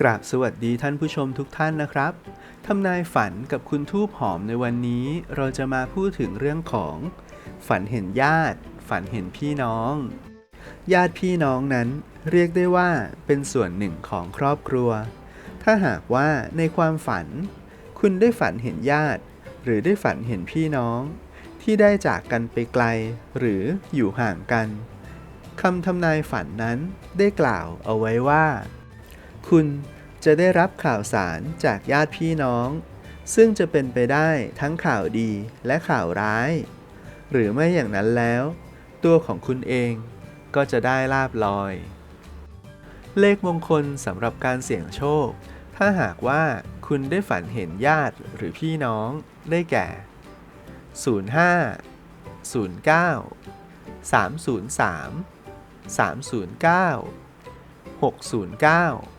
กราบสวัสดีท่านผู้ชมทุกท่านนะครับ ทำนายฝันกับคุณทูบหอมในวันนี้ เราจะมาพูดถึงเรื่องของ ฝันเห็นญาติ ฝันเห็นพี่น้อง ญาติพี่น้องนั้น เรียกได้ว่าเป็นส่วนหนึ่งของครอบครัว ถ้าหากว่าในความฝัน คุณได้ฝันเห็นญาติ หรือได้ฝันเห็นพี่น้อง ที่ได้จากกันไปไกล หรืออยู่ห่างกันคำทำนายฝันนั้นได้กล่าวเอาไว้ว่า คุณจะได้รับข่าวสารจากญาติพี่น้อง ซึ่งจะเป็นไปได้ทั้งข่าวดีและข่าวร้าย หรือไม่อย่างนั้นแล้ว ตัวของคุณเองก็จะได้ลาบลอย เลขมงคลสำหรับการเสี่ยงโชค ถ้าหากว่าคุณได้ฝันเห็นญาติหรือพี่น้องได้แก่ 05 09 303 309 609